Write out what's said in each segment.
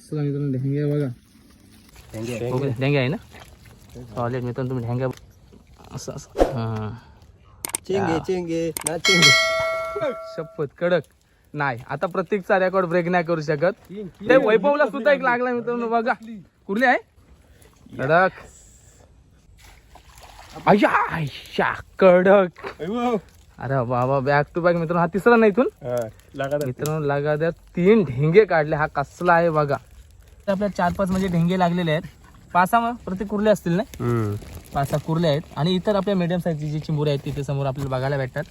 असं मित्रांनो ढेंगे बघा. ढेंगे. आहे ना? सॉलिड मित्रांनो तुम्ही ढेंग्या असं असं. हां. चेंगे चेंगे. ना चेंगे. शपथ कडक. नाही आता प्रत्येकचा रेकॉर्ड ब्रेक नाही करू शकत. ते वैभवला सुद्धा एक लागला मित्रांनो बघा. कुठली आहे? कडक. अय्या अय्या कडक. अरे बाबा बॅक टू बॅक मित्रांनो हा तिसरा नाही इथून. मित्रांनो लागा द्या. तीन ढेंगे काढले हा कसला आहे बघा. आपल्या चार पाच म्हणजे ढेंगे लागलेले आहेत. पाच सहा प्रत्येक कुर्ले असतील ना? पाच सहा कुर्ले आहेत. आणि इतर आपल्या मीडियम साईजची जी चिंबुरे आहेत तिथे समोर आपल्याला बघायला भेटतात.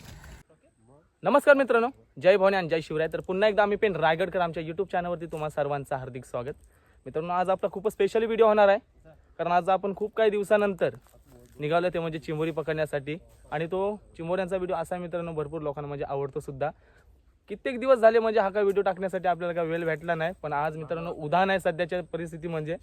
नमस्कार मित्रांनो. जय भवानी आणि जय शिवराय. तर पुन्हा एकदा आम्ही पेन रायगडकर आमच्या युट्यूब चॅनलवरती तुम्हा सर्वांचं हार्दिक स्वागत. मित्रांनो आज आपला खूपच स्पेशली व्हिडिओ होणार आहे. कारण आज आपण खूप काही दिवसानंतर निघालो ते म्हणजे चिंबोरी पकडण्यासाठी. आणि तो चिंबोऱ्यांचा व्हिडिओ असा मित्रांनो भरपूर लोकांना म्हणजे आवडतो सुद्धा. कित्येक दिवस झाले म्हणजे हा काय व्हिडिओ टाकण्यासाठी आपल्याला काय वेळ भेटला नाही पण आज मित्रांनो उदाहरण आहे सध्याच्या परिस्थिती म्हणजे.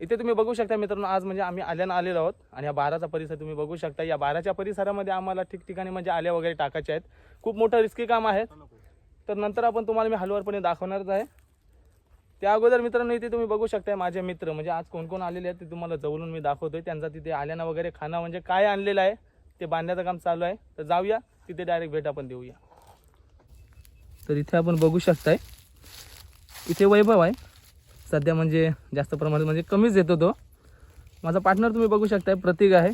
इथे तुम्ही बघू शकता मित्रांनो आज म्हणजे आम्ही आल्यानं आलेलो आहोत आणि या बाराचा परिसर तुम्ही बघू शकता. या बाराच्या परिसरामध्ये आम्हाला ठिकठिकाणी म्हणजे आल्या वगैरे टाकायचे आहेत. खूप मोठं रिस्की काम आहे. तर नंतर आपण तुम्हाला मी हलवारपणे दाखवणारच आहे. त्या अगोदर मित्रांनो इथे तुम्ही बघू शकता माझे मित्र म्हणजे आज कोण कोण आलेले आहेत ते तुम्हाला जवळून मी दाखवतोय. त्यांचा तिथे आल्यानं वगैरे खाणं म्हणजे काय आणलेलं आहे ते बांधण्याचं काम चालू आहे. तर जाऊया तिथे डायरेक्ट भेट आपण देऊया. तर इथे आपण बघू शकताय. इथे वैभव आहे. सध्या म्हणजे जास्त प्रमाणात म्हणजे कमीच येतो तो. माझा पार्टनर तुम्ही बघू शकताय प्रतीक आहे.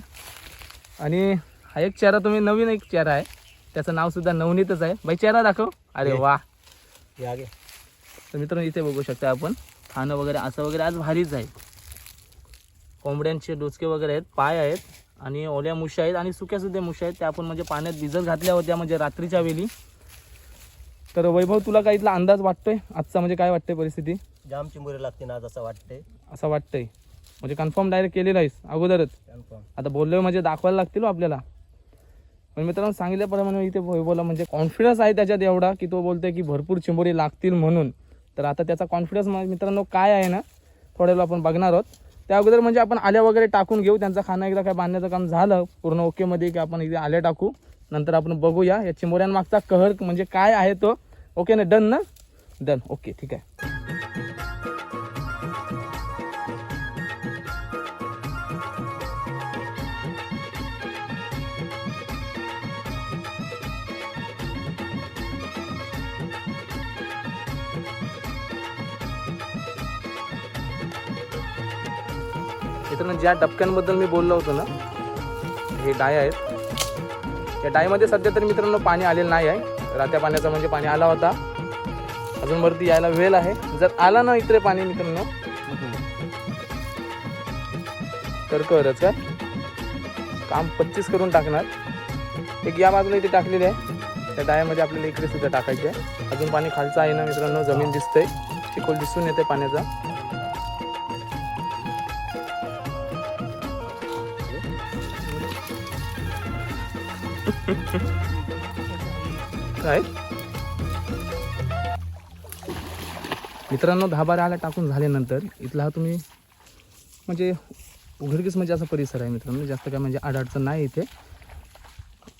आणि हा एक चेहरा तुम्ही नवीन एक चेहरा आहे. त्याचं नाव सुद्धा नवनीतच आहे. बाई चेहरा दाखव. अरे वा. तर मित्रांनो इथे बघू शकता आपण. खाणं वगैरे असं वगैरे आज भारीच आहे. कोंबड्यांचे डोचके वगैरे आहेत पाय आहेत आणि ओल्या मुश्या आहेत आणि सुक्या सुद्धा मुश्या आहेत. त्या आपण म्हणजे पाण्यात भिजत घातल्या होत्या म्हणजे रात्रीच्या वेळी. तर वैभव तुला काही इथला अंदाज वाटतोय? आजचा म्हणजे काय वाटतंय परिस्थिती? जाम चिंबोरे लागते ना आज असं वाटतंय. असं वाटतंय. म्हणजे कन्फर्म डायरेक्ट केलेलं आहेस अगोदरच. कन्फर्म आता बोललो म्हणजे दाखवायला लागतील हो आपल्याला. पण मित्रांनो सांगितल्याप्रमाणे इथे वैभवला म्हणजे कॉन्फिडन्स आहे त्याच्यात एवढा की तो बोलतोय की भरपूर चिंबोरी लागतील म्हणून. तर आता त्याचा कॉन्फिडन्स मित्रांनो काय आहे ना? थोड्या वेळा आपण बघणार आहोत. त्या अगोदर म्हणजे आपण आल्या वगैरे टाकून घेऊ. त्यांचा खाना एकदा काय बांधण्याचं काम झालं पूर्ण ओकेमध्ये की आपण इथे आल्या टाकू. नंतर आपण बघूया. या चिमोऱ्यांमागचा कहर म्हणजे काय आहे तो? ओके ना? डन ना? डन. ओके ठीक आहे. मित्रांनो ज्या डबक्यांबद्दल मी बोललो होतो ना हे डाय आहेत. या डायमध्ये सध्या तर मित्रांनो पाणी आलेलं नाही आहे. रात्या पाण्याचं म्हणजे पाणी आला होता. अजून वरती यायला वेळ आहे. जर आला ना इकडे पाणी मित्रांनो. तर करच काय काम पच्चीस करून टाकणार. एक या बाजूला इथे टाकलेली आहे. त्या डायामध्ये आपल्याला इकडे सुद्धा टाकायचे आहे. अजून पाणी खालचं आहे ना मित्रांनो. जमीन दिसतंय. चिखोल दिसून येते पाण्याचा. काय? मित्रांनो दहा बारा आला टाकून झाल्यानंतर इथला हा तुम्ही म्हणजे उघडकीस म्हणजे असा परिसर आहे मित्रांनो. जास्त काय म्हणजे आडाडचं नाही इथे.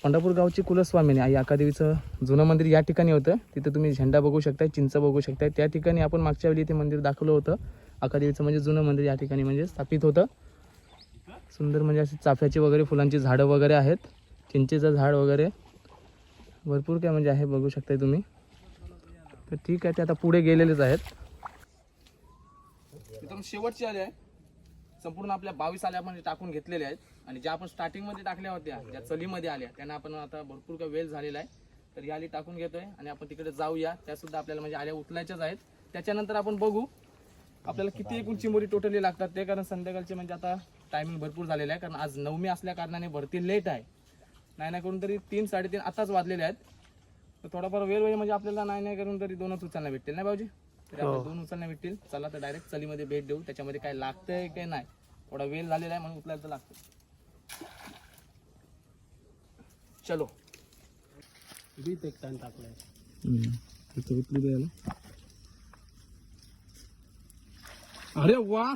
पंढरपूर गावची कुलस्वामिनी आई अकादेवीचं जुनं मंदिर या ठिकाणी होतं. तिथे तुम्ही झेंडा बघू शकताय चिंच बघू शकताय. त्या ठिकाणी आपण मागच्या वेळी इथे मंदिर दाखवलं होतं. अकादेवीचं म्हणजे जुनं मंदिर या ठिकाणी म्हणजे स्थापित होतं. सुंदर म्हणजे अशी चाफ्याची वगैरे फुलांची झाडं वगैरे आहेत. चिंचेचं झाड वगैरे भरपूर काय म्हणजे आहे बघू शकताय तुम्ही. तर ठीक आहे ते आता पुढे गेलेलेच आहेत. एकदम शेवटचे आले आहे. संपूर्ण आपल्या बावीस आल्या आपण टाकून घेतलेल्या आहेत. आणि ज्या आपण स्टार्टिंगमध्ये टाकल्या होत्या ज्या चलीमध्ये आल्या त्यांना आपण आता भरपूर काय वेळ झालेला आहे. तर या आली टाकून घेतोय आणि आपण तिकडे जाऊया. त्यासुद्धा आपल्याला म्हणजे आल्या उचलायच्याच आहेत. त्याच्यानंतर आपण बघू आपल्याला किती एकूण चिंबोरी टोटली लागतात. ते कारण संध्याकाळचे म्हणजे आता टायमिंग भरपूर झालेलं आहे. कारण आज नवमी असल्या कारणाने भरती लेट आहे. नाही नाही करून तरी तीन साडेतीन आताच वाजलेले आहेत. तर थोडाफार वेळ वेळ म्हणजे आपल्याला नाही नाही करून तरी दोनच उचलण्या भेटतील ना भाऊजी? तरी आपल्याला दोन उचलण्या भेटतील. चला तर डायरेक्ट चलीमध्ये भेट देऊ. त्याच्यामध्ये काय लागतंय काय नाही. थोडा वेळ झालेला आहे म्हणून उचलायला तर लागतं चलो. अरे वा!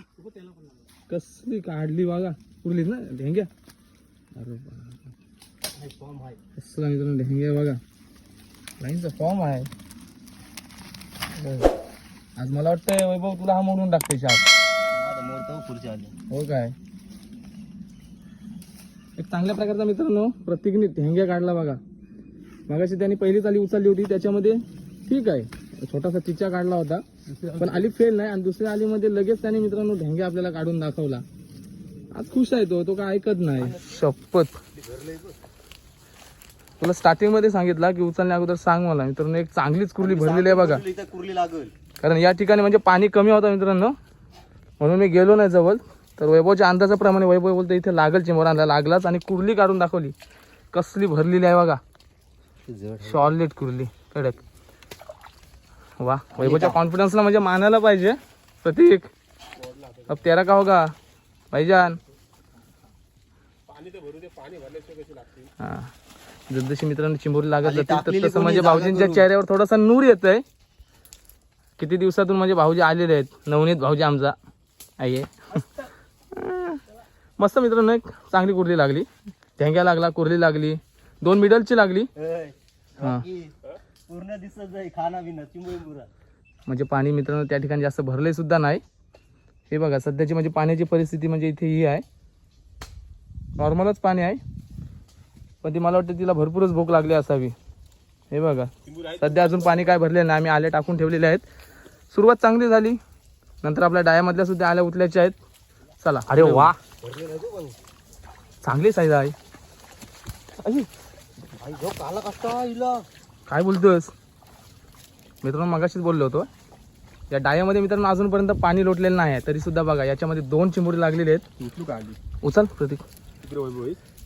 कसली काढली बघा. उरलीच ना ढेंग्या? अरे फॉर्म आहे कसला मित्रांनो ढेंग्या बघा लाईनचा फॉर्म आहे. आज मला वाटतं वैभव तुला हा मोडून टाकते शाप. हो काय? एक चांगल्या प्रकारचा मित्रांनो प्रत्येकीने ठेंग्या काढला बघा. मगाशी त्यांनी पहिली चाली उचलली होती त्याच्यामध्ये ठीक आहे. छोटासा चिचा काढला होता. पण आली फेल नाही आणि दुसऱ्या आलीमध्ये लगेच त्याने मित्रांनो ढेंगे आपल्याला काढून दाखवला. आज खुश आहे तो तो काय ऐकत नाही. शपथ. तुला स्टार्टिंगमध्ये सांगितलं की उचलण्या अगोदर सांग मला मित्रांनो एक चांगलीच कुर्ली भरलेली आहे बघा. इथं कुर्ली लागल. कारण या ठिकाणी म्हणजे पाणी कमी होतं मित्रांनो. म्हणून मी गेलो नाही जवळ. तर वैभवच्या अंदाजाप्रमाणे वैभव बोलतो इथे लागल चिमोरांना लागलाच आणि कुर्ली काढून दाखवली. कसली भरलेली आहे बघा. शॉर्लेट कुर्ली कडक. वा वैभवच्या कॉन्फिडन्सला म्हणजे मानायला पाहिजे. प्रतीक. अब तेरा का होगा? भाईजान. हा. जसजशी मित्रांनो चिंबोरी लागत टाकलेली तसं म्हणजे भाऊजींच्या. चेहऱ्यावर थोडासा नूर येत आहे किती दिवसातून म्हणजे भाऊजी आलेले आहेत. नवनीत भाऊजी आमचा. आई आहे. मस्त मित्रांनो एक चांगली कुर्ली लागली. ढेंग्या लागला कुर्ली लागली. दोन मिडलची लागली. हा. पूर्ण दिसत खाना म्हणजे पाणी मित्रांनो त्या ठिकाणी जास्त भरले सुद्धा नाही. हे बघा सध्याची म्हणजे पाण्याची परिस्थिती म्हणजे इथे ही आहे. नॉर्मलच पाणी आहे. पण ती मला वाटतं तिला भरपूरच भूक लागली असावी. हे बघा. सध्या अजून पाणी काय भरले नाही. आम्ही आले टाकून ठेवलेले आहेत. सुरुवात चांगली झाली. नंतर आपल्या डायामधल्या सुद्धा आल्या उतल्याच्या आहेत. चला अरे वा. चांगली साईज आहे काय बोलतोस मित्रांनो मगाशीच बोललो होतो. या डायामध्ये मित्रांनो अजूनपर्यंत पाणी लोटलेलं नाही आहे. तरी सुद्धा बघा याच्यामध्ये दोन चिमुरी लागलेले आहेत. उचल प्रतीक.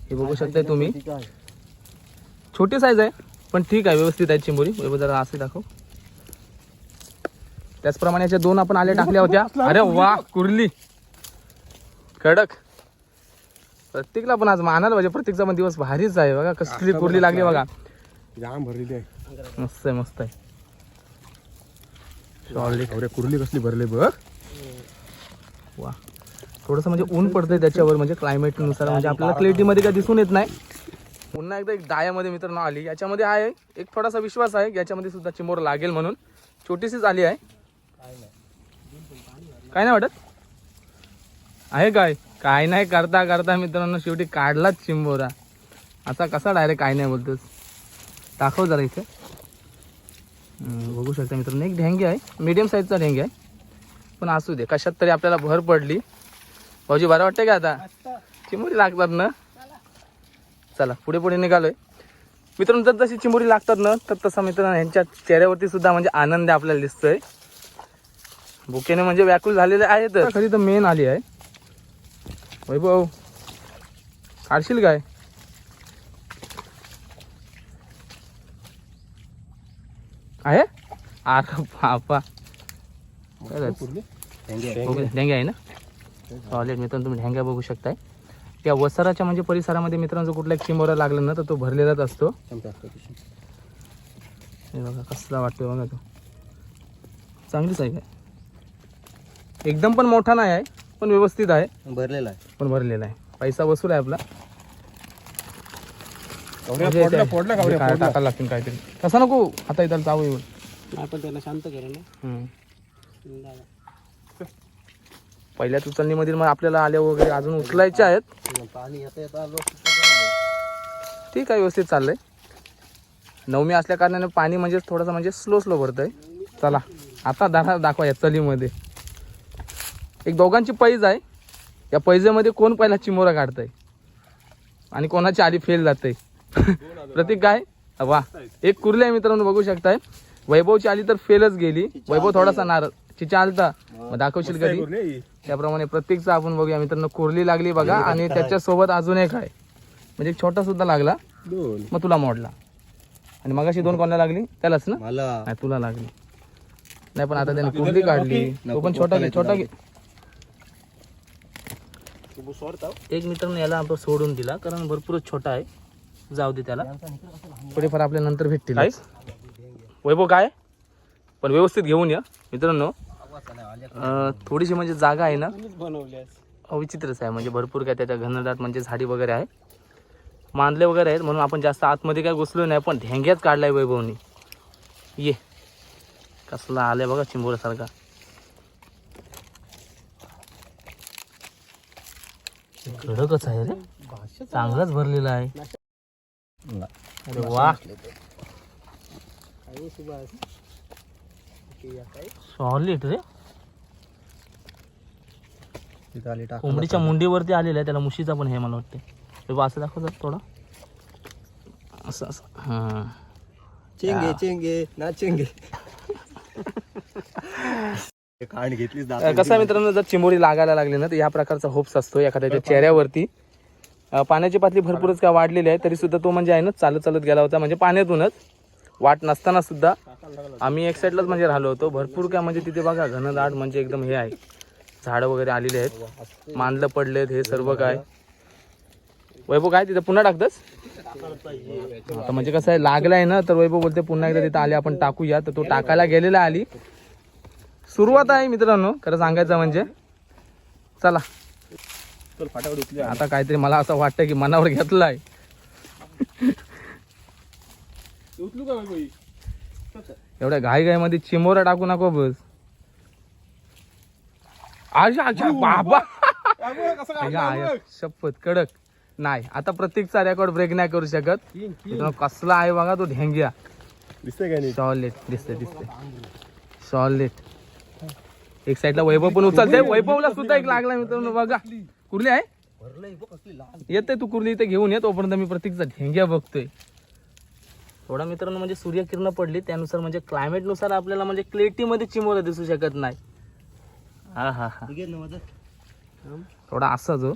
हे बघू शकताय तुम्ही. छोटी साईज आहे पण ठीक आहे व्यवस्थित आहे चिंबोरी. जरा असे दाखव. त्याचप्रमाणे याच्या दोन आपण आल्या टाकल्या होत्या. अरे वा कुर्ली. कडक. प्रत्येकला पण आज मानायला पाहिजे. प्रत्येकचा पण दिवस भारीच आहे बघा. कसली कुर्ली लागली बघा. जाम भरलेली आहे. मस्त आहे मस्त आहे. कुर्ली कसली भरले बघ. वा. थोडंसं म्हणजे ऊन पडतंय त्याच्यावर म्हणजे क्लायमेटनुसार म्हणजे आपल्याला क्लिअरिटीमध्ये काय दिसून येत नाही. पुन्हा एकदा एक दायामध्ये मित्रांनो आली. याच्यामध्ये आहे एक थोडासा विश्वास आहे याच्यामध्ये सुद्धा चिमोर लागेल म्हणून. छोटीशीच आली आहे. काय नाही वाटत? आहे काय? काय नाही करता करता मित्रांनो शेवटी काढलाच चिंबोरा. असा कसा डायरेक्ट काय नाही बोलतोस. दाखव जरा इथे. बघू शकता मित्रांनो एक ढेंगे आहे. मीडियम साईजचा ढेंगे आहे. पण असू दे कशात तरी आपल्याला भर पडली. भाऊजी बरं वाटतंय का आता? चिमुरी लागतात ना? चला पुढे पुढे निघालोय. मित्रांनो जर जशी चिमुरी लागतात ना तर तसा मित्रांनो यांच्या चेहऱ्यावरती सुद्धा म्हणजे आनंद आपल्याला दिसतोय. भुकेने म्हणजे व्याकुल झालेले आहेत. खरी तर मेन आली आहे. वैभव काढशील काय? आहे? अरे बापा. ढेंग्या आहे ना? टॉयलेट मित्रांनो तुम्ही ढेंग्या बघू शकताय. त्या वसराच्या म्हणजे परिसरामध्ये मित्रांनो कुठला एक चिंबोरा लागला ना तर तो भरलेलाच असतो. हे बघा कसला वाटतोय बघा तो. चांगलीच आहे काय? एकदम पण मोठा नाही आहे पण व्यवस्थित आहे. भरलेला आहे. पण भरलेला आहे. पैसा वसूल आहे आपला. कवड्या म्हणजे म्हणजे टाकायला लागतील काहीतरी. तसा नको आता इथं चावू येऊन. आपण त्याला शांत केलं हम्म. पहिल्याच उचलणीमध्ये मग आपल्याला आल्या वगैरे अजून उचलायच्या आहेत. पाणी येता येता आलो ठीक आहे व्यवस्थित चाललंय. नवमी असल्या कारणाने पाणी म्हणजे थोडंसं म्हणजे स्लो स्लो भरतंय. चला आता दाखवा दाखवा या चलीमध्ये. एक दोघांची पैज आहे. या पैजेमध्ये कोण पहिला चिमोरा काढतंय? आणि कोणाची आली फेल जाते प्रतीक काय? वा एक कुर्ली आहे मित्रांनो बघू शकताय. वैभवची आली तर फेलच गेली. वैभव थोडासा नाराज. चिचा आलता. मग दाखवशील कधी. त्याप्रमाणे प्रत्येकचा आपण बघूया. मित्रांनो कुर्ली लागली बघा आणि त्याच्यासोबत अजून एक आहे. म्हणजे एक छोटा सुद्धा लागला. दोन. मग तुला मोडला. आणि मगाशी दोन कोणाला लागली? त्यालाच ना? मला. नाही तुला लागली. नाही पण आता त्याने कुर्ली काढली. तो पण छोटा घे छोटा घे एक मित्रांनो याला आपण सोडून दिला. कारण भरपूरच छोटा आहे. जाऊ दे त्याला. थोडेफार आपल्या नंतर भेटतील. वैभव काय? पण व्यवस्थित घेऊन या. मित्रांनो थोडीशी म्हणजे जागा आहे ना विचित्रच आहे म्हणजे भरपूर काय त्याच्या घनदाट म्हणजे झाडी वगैरे आहे मांदले वगैरे आहेत म्हणून आपण जास्त आतमध्ये काय घुसलो नाही पण ढेंग्याच काढलाय वैभवनी ये कसला आले बघा चिंबोऱ्यासारखा कडकच आहे रे चांगलाच भरलेला आहे अरे वा सॉलिड रे. तिथं आली टाक कोंबडीच्या मुंडीवरती आलेला आहे त्याला मुशीचा पण हे मला वाटते हे बघ असं दाखव जरा थोडा. असं असं. हां. चेंगे चेंगे ना चेंगे. कांड घेतलीच अ, कसं आहे मित्रांनो जर चिंबोरी लागायला लागली ना तर या प्रकारचा होप्स असतो एखाद्याच्या चेहऱ्यावरती. पाण्याची पातळी भरपूरच काय वाढलेली आहे तरी सुद्धा तो म्हणजे आहे ना चालत चालत गेला होता. म्हणजे पाण्यातूनच. वाट नसताना सुद्धा आम्ही एक साईडलाच म्हणजे राहिलो होतो. भरपूर काय म्हणजे तिथे बघा घनदाट म्हणजे एकदम हे आहे. झाडं वगैरे आलेली आहेत. मांदलं पडलेत हे सर्व काय. वैभव काय तिथं? पुन्हा टाकतस? आता म्हणजे कसं आहे लागलाय ना तर वैभव बोलते पुन्हा एकदा तिथं आले आपण टाकूया. तर तो टाकायला गेलेला आली. सुरुवात आहे मित्रांनो खरं सांगायचं म्हणजे. चला. आता काहीतरी मला असं वाटतं की मनावर घेतलं आहे उचलू का बाई? एवढ्या घाई घाई मध्ये चिमोरा टाकू नको बस. आजा आजा बाबा. शपथ कडक. नाही आता प्रत्येकचा रेकॉर्ड ब्रेक नाही करू शकत. कसला आहे बघा तो ढेंग्या. दिसतंय का नाही सॉलिड दिसते दिसते सॉलिड एक साईडला वैभव पण उचलते वैभवला सुद्धा एक लागला मित्रांनो बघा. कुर्ली. आहे? येते तू कुर्ली इथे घेऊन ये तोपर्यंत मी प्रत्येकचा ढेंग्या बघतोय. थोडा मित्रांनो म्हणजे सूर्यकिरण पडली त्यानुसार म्हणजे क्लायमेटनुसार आपल्याला म्हणजे क्लेटी मध्ये चिमोरा दिसू शकत नाही. हा हा हा. थोडा असा जो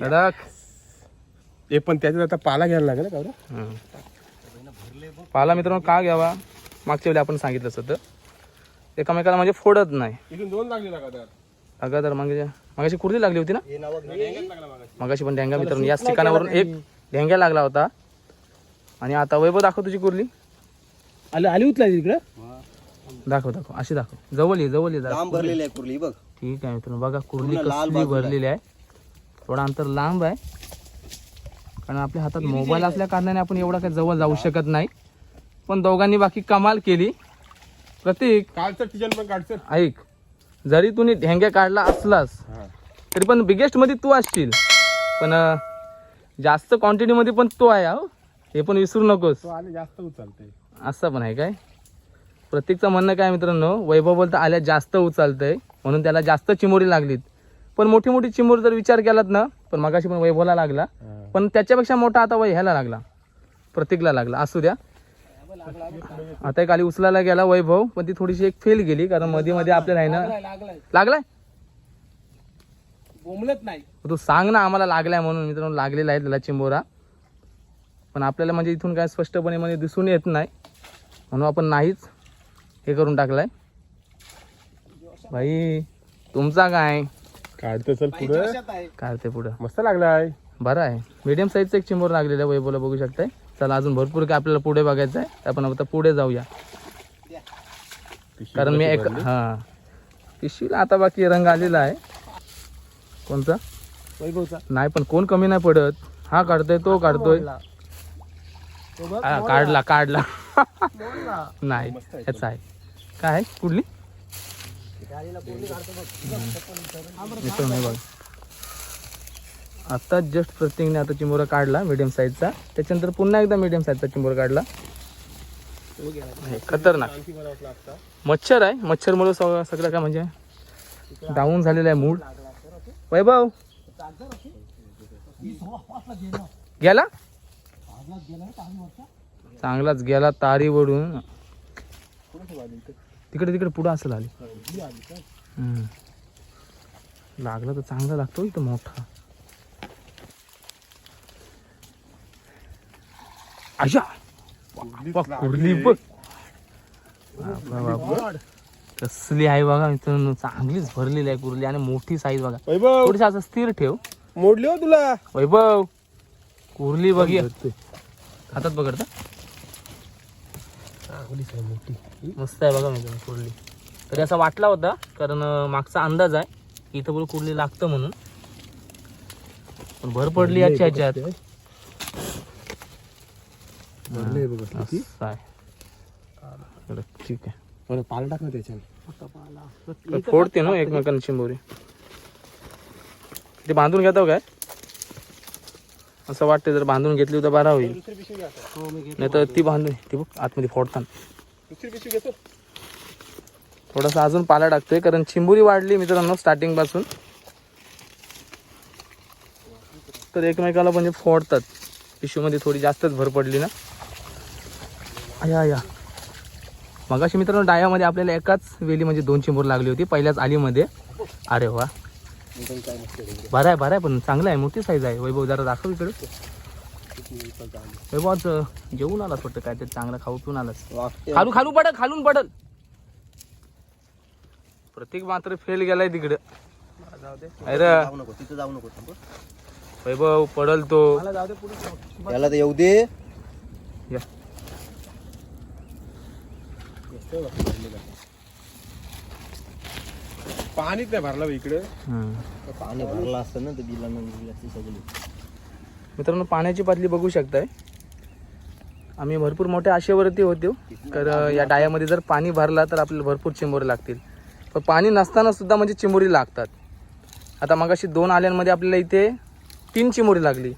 कडक ते पण त्याच्यात आता पाला घ्यायला लागेल का बरं? हम्म. पाला मित्रांनो का घ्यावा? मागच्या वेळी आपण सांगितलंच होतं एकामेकाला म्हणजे फोडत नाही. इथून दोन लागले अगं तर मागे मागाशी कुर्ली लागली होती ना? मगाशी पण ढेंगा मित्रांनो. याच ठिकाणावरून एक ढेंग्या लागला होता. आणि आता वैभव दाखव तुझी कुर्ली. आली आली उचला तिकडं दाखव दाखव अशी दाखव. जवळ ये जवळ ये जरा. लांब भरलेली आहे कुर्ली बघ. ठीक आहे मित्रांनो बघा कुर्ली पूर्ण लाल कसली बाजूला आहे. भरलेली आहे. थोडा अंतर लांब आहे. कारण आपल्या हातात मोबाईल असल्या कारणाने आपण एवढा काही जवळ जाऊ शकत नाही. पण दोघांनी बाकी कमाल केली. प्रतीक कालचं टिचन पण काढचं ऐक. जरी तुम्ही ढेंग्या काढला असलास तरी पण बिगेस्टमध्ये तू असशील. पण अं, जास्त क्वांटिटी मध्ये पण तो आहे हो. हे पण विसरू नकोस. तो आले जास्त उचलतंय. असं पण आहे काय? प्रत्येकचं म्हणणं काय मित्रांनो? वैभव बोलता आल्या जास्त उचलतंय. म्हणून त्याला जास्त चिमोरी लागलीत. पण मोठी मोठी चिमोर जर विचार केलात ना पण मगाशी पण वैभवला लागला. पण त्याच्यापेक्षा मोठा आता वै ह्याला लागला. प्रत्येकला लागला. असू द्या. आता आली उचलायला गेला वैभव पण ती थोडीशी एक फेल गेली कारण मध्ये मध्ये आपल्याला आहे ना लागलाय? बोंबलत नाही. तू सांग ना आम्हाला लागलाय म्हणून. मित्रांनो लागलेला आहे त्याला चिंबोरा. पण आपल्याला म्हणजे इथून काय स्पष्टपणे म्हणजे दिसून येत नाही. म्हणून आपण नाहीच हे करून टाकलाय. भाई तुमचा काय? काढतं चल पुढं. काढते पुढं. मस्त लागलाय. बरं आहे. मीडियम साईजचा एक चिंबोर लागलेला आहे वैभवला बघू शकताय. चला अजून भरपूर काय आपल्याला पुढे बघायचं आहे. आपण आता पुढे जाऊया. कारण मी एक? हां. पिशवीला आता बाकी रंग आलेला आहे. कोणता? वैभवचा. नाही पण कोण कमी नाही पडत. हा काढतोय तो काढतोय. हा, काढला काढला. नाही याचा आहे काय आहे? कुठली? मित्र नाही बघ. आता जस्ट प्रत्येकने आता चिंबोरा काढला मिडियम साईजचा त्याच्यानंतर पुन्हा एकदा मिडियम साईजचा चिंबोरा काढला. हे, खतरनाक. मच्छर आहे. मच्छरमुळे सगळं सगळं काय म्हणजे डाऊन झालेलं आहे मूड. वैभव! गेला? चांगलाच गेला तारी वडून. तिकडे तिकडे पुढं असं आली हम्म. लागला तर चांगला लागतो इथं मोठा. अशा कुर्ली बघ. कसली आहे बघा मित्रांनो चांगलीच भरलेली आहे कुर्ली आणि मोठी साईज बघा. थोडीशी असं स्थिर ठेव. मोडली हो तुला. वैभव! कुर्ली बघी हातात पकडता मस्त आहे बघा मित्रांनो कुर्ली. तरी असा वाटला होता कारण मागचा अंदाज आहे की इथं बोल कुर्ली लागतं म्हणून. पण भर पडली याच्या ह्याच्यात. ठीक आहे. पाला टाक ना फोडते ना एकमेकांना चिंबोरी ते बांधून घेतो काय? असं वाटतं जर बांधून घेतली तर बरा होईल. हो मी घेतो. नाही तर ती बांधून ती बघ आतमध्ये फोडताना. दुसरी पिशवी घेतो. थोडासा अजून पाला टाकतोय कारण चिंबोरी वाढली मित्रांनो स्टार्टिंगपासून. तर एकमेकाला म्हणजे फोडतात. पिशवीमध्ये थोडी जास्तच भर पडली ना. या या मगाशी मित्रांनो डायामध्ये आपल्याला एकाच वेली म्हणजे दोन चिंबोर लागली होती पहिल्याच आलीमध्ये. अरे वा. बरं आहे बरं आहे पण चांगलं आहे. मोठी साईज आहे. वैभव जरा दाखव इकडे. वैभव आज जेवून आलास वाटतं काय? ते चांगलं खाऊ पिऊन आलास. खालू खालू पडल खालून पडल. प्रत्येक मात्र फेल गेलाय तिकडे. अरे. जाऊ नको तिथं जाऊ नको. वैभव पडल तो. तर येऊ दे. या. पाणीच नाही भरला इकडे. पाणी भरलं. असतं ना तर दिला सगळी. मित्रांनो पाण्याची पातळी बघू शकताय. आम्ही भरपूर मोठ्या आशेवरती होतो. तर या डायामध्ये जर पाणी भरला तर आपल्याला भरपूर चिंबोरी लागतील. पण पाणी नसताना सुद्धा म्हणजे चिंबोरी लागतात. आता मगाशी दोन आल्यांमध्ये आपल्याला इथे तीन चिंबोरी लागली.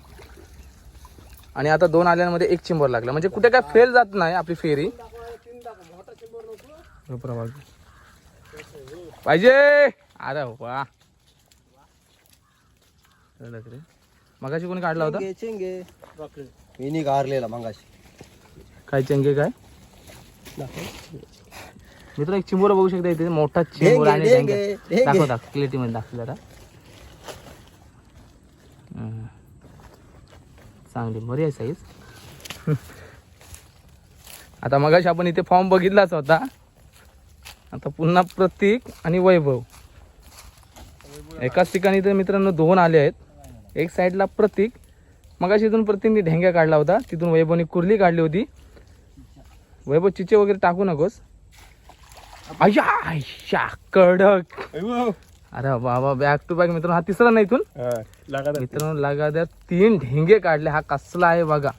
आणि आता दोन आल्यांमध्ये एक चिंबोर लागला. म्हणजे कुठे काय फेल जात नाही आपली फेरी. पाहिजे. अरे रडक रे. मगाशी कोणी काढला होता? चेंगे मी नी गारलेला मंगाशी. काय चंगे काय? मित्र एक चिंबोरा बघू शकता इथे. मोठा चिंबोरा आणि. दाखव दाखव. क्लिअरिटी मध्ये दाखव जरा. हम्म. चांगली बरी आहे साईज आता मगाशी आपण इथे फॉर्म बघितलाच होता. आता पुन्हा प्रतीक आणि वैभव. एकाच ठिकाणी तर मित्रांनो दोन आले आहेत. एक साईडला प्रतीक. मगाशी इथून प्रतीकने ढेंग्या काढला होता. तिथून वैभवने कुर्ली काढली होती. वैभव चिचे वगैरे टाकू नकोस. अय्या अय्या कडक. अरे बाबा बॅक टू बॅक मित्रांनो. हा तिसरा नाही इथून. मित्रांनो लागा द्या तीन ढेंगे काढले. हा कसला आहे बघा.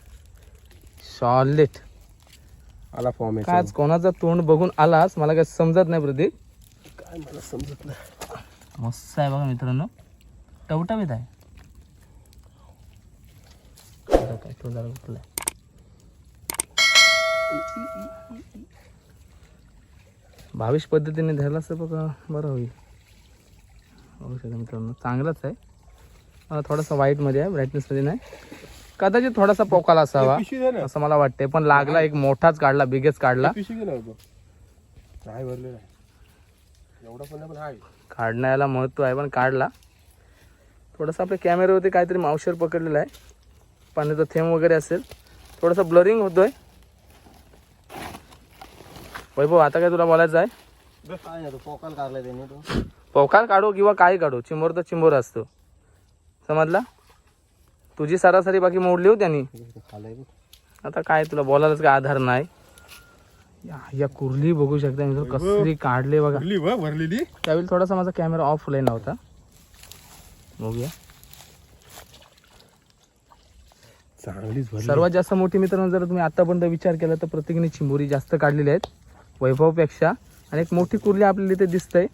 सॉलिड आला फॉर्म काय आज कोणाचा तोंड बघून आलास? मला काय समजत नाही प्रतीक काय मला समजत नाही. मस्त आहे बघा मित्रांनो. टवटवीत आहे. आता काय तो जरा उठलाय. भाविश पद्धतीने धरलास तर बघा बरं होईल. बघू शकता मित्रांनो चांगलाच आहे. थोडासा व्हाईटमध्ये आहे ब्राईटनेसमध्ये नाही. कदाचित थोडासा पोकाला असावा पिशवी असं मला वाटतंय. पण लागला एक मोठाच काढला बिगेच काढला. पिशवी दे ना वैभव. नाही भरले नाही एवढा पण नाही, पण आहे. काढण्याला महत्त्व आहे पण काढला. थोडंसं आपल्या कॅमेऱ्यावरती काहीतरी मावशर पकडलेला आहे. पाण्याचा थेंब वगैरे असेल. थोडंसं ब्लरिंग होतोय. वैभव आता काय तुला बोलायचं आहे? काय नाही तो पोकाल काढलाय त्याने तो. पोकाल काढू किंवा काय काढू चिंबोर तर चिंबोर असतो. समजला? तुझी सरासरी बाकी मोडली हो त्यांनी. आता काय तुला बोलायलाच काय आधार नाही. या- या कुर्ली बघू शकता मी कसली काढले बघा. भरलेली. त्यावेळी थोडासा माझा कॅमेरा ऑफ लाईन होता. बघूया. सर्वात जास्त मोठी मित्रांनो जर तुम्ही आतापर्यंत विचार केला तर प्रत्येकाने चिंबोरी जास्त काढलेली आहेत वैभवपेक्षा. आणि एक मोठी कुर्ली आपल्याला इथे दिसतंय.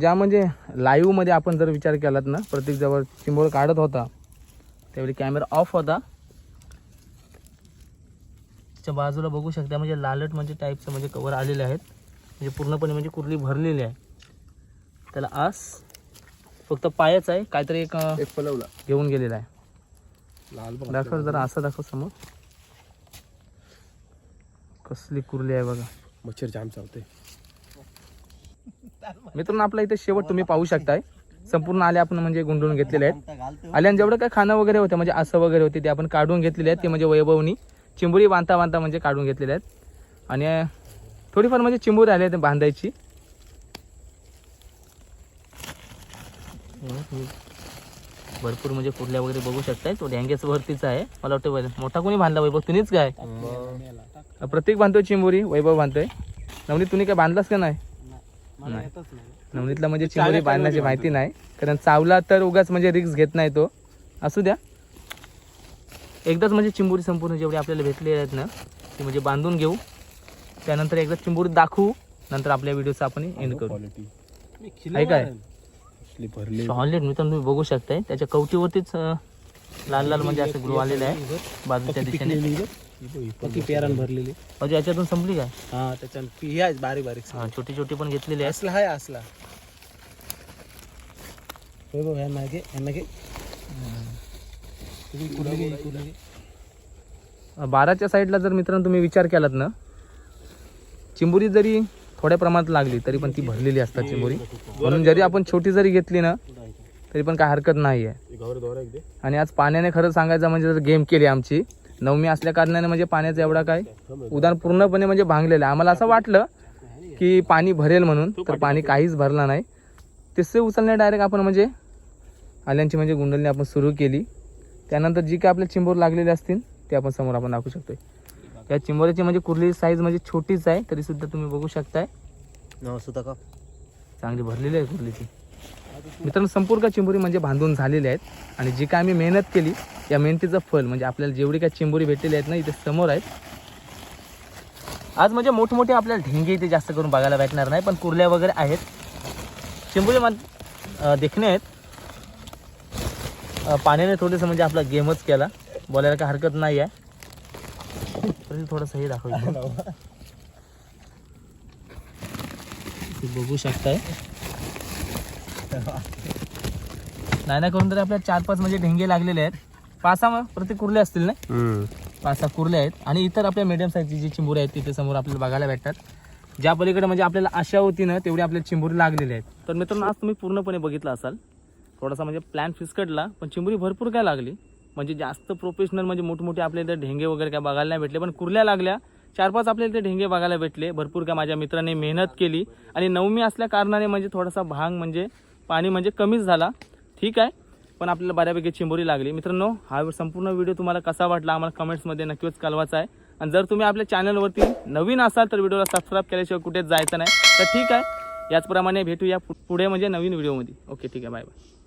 ज्या म्हणजे लाईव्हमध्ये आपण जर विचार केलात ना प्रत्येक जवळ चिंबोर काढत होता त्यावेळी कॅमेरा ऑफ होता. त्याच्या बाजूला बघू शकता म्हणजे लालट म्हणजे टाईपचं म्हणजे कवर आलेले आहेत. म्हणजे पूर्णपणे म्हणजे कुर्ली भरलेली आहे. त्याला आस फक्त पायच आहे काहीतरी एक पलवला. घेऊन गेलेला आहे. लाल दाखव जरा असं दाखव समोर. कसली कुर्ली आहे बघा. मच्छर जाम चावते मित्रांनो आपल्या इथे शेवट तुम्ही पाहू शकताय. संपूर्ण आले आपण म्हणजे गुंडून घेतलेले आहेत. आल्यान जेवढं काय खाणं वगैरे होतं म्हणजे असं वगैरे होते ते आपण काढून घेतलेले आहेत. ते म्हणजे वैभवनी चिंबुरी बांधता बांधता म्हणजे काढून घेतलेले आहेत. आणि थोडीफार म्हणजे चिंबुरी आली आहेत बांधायची. भरपूर म्हणजे कुर्ल्या वगैरे बघू शकताय. तो ढ्यांग्याच वरतीच आहे. मला वाटतं मोठा कोणी बांधला वैभव? तुम्हीच काय? प्रत्येक बांधतोय चिंबोरी वैभव बांधतोय. नवनीत तुम्ही काय बांधलास का नाही. नवनीतला म्हणजे चिंबोरी बांधण्याची माहिती नाही. कारण चावला तर उगाच म्हणजे रिक्स घेत नाही तो. असू द्या. एकदाच म्हणजे चिंबोरी संपूर्ण जेवढे आपल्याला भेटले आहेत ना ते म्हणजे बांधून घेऊ. त्यानंतर एकदा चिंबोरी दाखवू. नंतर आपल्या व्हिडिओचा आपण एंड करू. आहे काय? सॉलिड मित्रांनो तुम्ही बघू शकताय. त्याच्या कवटीवरतीच लाल लाल म्हणजे असं ग्लो आलेलं आहे. बाजूच्या दिशेने. किती पेरान भरलेली. म्हणजे याच्यातून संपली काय? हा त्याच्यात पी आहे बारीक बारीक हा, छोटी छोटी पण घेतलेली आहे असला आहे असला. हे बघ बाराच्या साईडला जर मित्रांनो तुम्ही विचार केलात ना चिंबोरी जरी थोड्या प्रमाणात लागली तरी पण ती भरलेली असतात चिंबोरी. म्हणून जरी आपण छोटी जरी घेतली ना तरी पण काय हरकत नाही आहे आणि आज पाण्याने खरं सांगायचं म्हणजे जर गेम केली आमची नवमी असल्या कारणाने म्हणजे पाण्याचा एवढा काय उदाहरण पूर्णपणे म्हणजे भांगलेलं आहे. आम्हाला असं वाटलं की पाणी भरेल म्हणून तर पाणी काहीच भरलं नाही. तिसरे उचलणे डायरेक्ट आपण म्हणजे आल्यांची म्हणजे गुंडलने आपण सुरू केली. त्यानंतर जी काय आपल्या चिंबोर लागलेले असतील ते आपण समोर आपण दाखवू शकतोय. या चिंबोऱ्याची म्हणजे कुर्ली साईज म्हणजे छोटीच आहे तरी सुद्धा तुम्ही बघू शकताय. नाव सुद्धा का चांगली भरलेली आहे कुर्लीची. मित्रांनो संपूर्ण चिंबोरी म्हणजे बांधून झालेले आहेत. आणि जी काय आम्ही मेहनत केली या मेहनतीचं फल म्हणजे आपल्याला जेवढी काय चिंबोरी भेटलेली आहेत ना इथे समोर आहेत. आज म्हणजे मोठमोठे आपल्याला ढेंगे इथे जास्त करून बघायला भेटणार नाही पण कुर्ल्या वगैरे आहेत. चिंबोरी मा अं, देखणे आहेत. पाण्याने थोडंसं म्हणजे आपला गेमच केला. बोलायला काय हरकत नाही आहे. थोडंसं हे दाखवलं बघू शकताय. नाही ना करून तरी आपल्या चार पाच म्हणजे ढेंगे लागलेले आहेत. मग प्रत्येक कुर्ले असतील ना? पाच सहा कुर्ले आहेत. आणि इतर आपल्या मीडियम साईजची जी चिंबुरी आहेत तिथे समोर आपल्याला बघायला भेटतात. ज्या पलीकडे म्हणजे आपल्याला आशा होती ना तेवढी आपल्या चिंबुरी लागलेली आहेत. तर मित्रांनो आज तुम्ही पूर्णपणे बघितलं असाल. थोडासा म्हणजे प्लॅन फिसकटला पण चिंबुरी भरपूर काय लागली? म्हणजे जास्त प्रोफेशनल म्हणजे मोठमोठे आपल्या इथे ढेंगे वगैरे काय बघायला नाही भेटले पण कुर्ल्या लागल्या. चार पाच आपल्या इथे ढेंगे बघायला भेटले. भरपूर काय माझ्या मित्राने मेहनत केली. आणि नवमी असल्या कारणाने म्हणजे थोडासा भांग म्हणजे पाणी म्हणजे कमीच झाला. ठीक आहे? पण आपल्याला बऱ्यापैकी चिंबोरी लागली. मित्रांनो हा संपूर्ण व्हिडिओ तुम्हाला कसा वाटला आम्हाला कमेंट्समध्ये नक्कीच कळवायचा आहे. आणि जर तुम्ही आपल्या चॅनलवरती नवीन असाल तर व्हिडिओला सबस्क्राईब केल्याशिवाय कुठेच जायचं नाही. तर ठीक आहे? याचप्रमाणे भेटूया पु- पुढे म्हणजे नवीन व्हिडिओमध्ये. ओके ठीक आहे. Bye bye.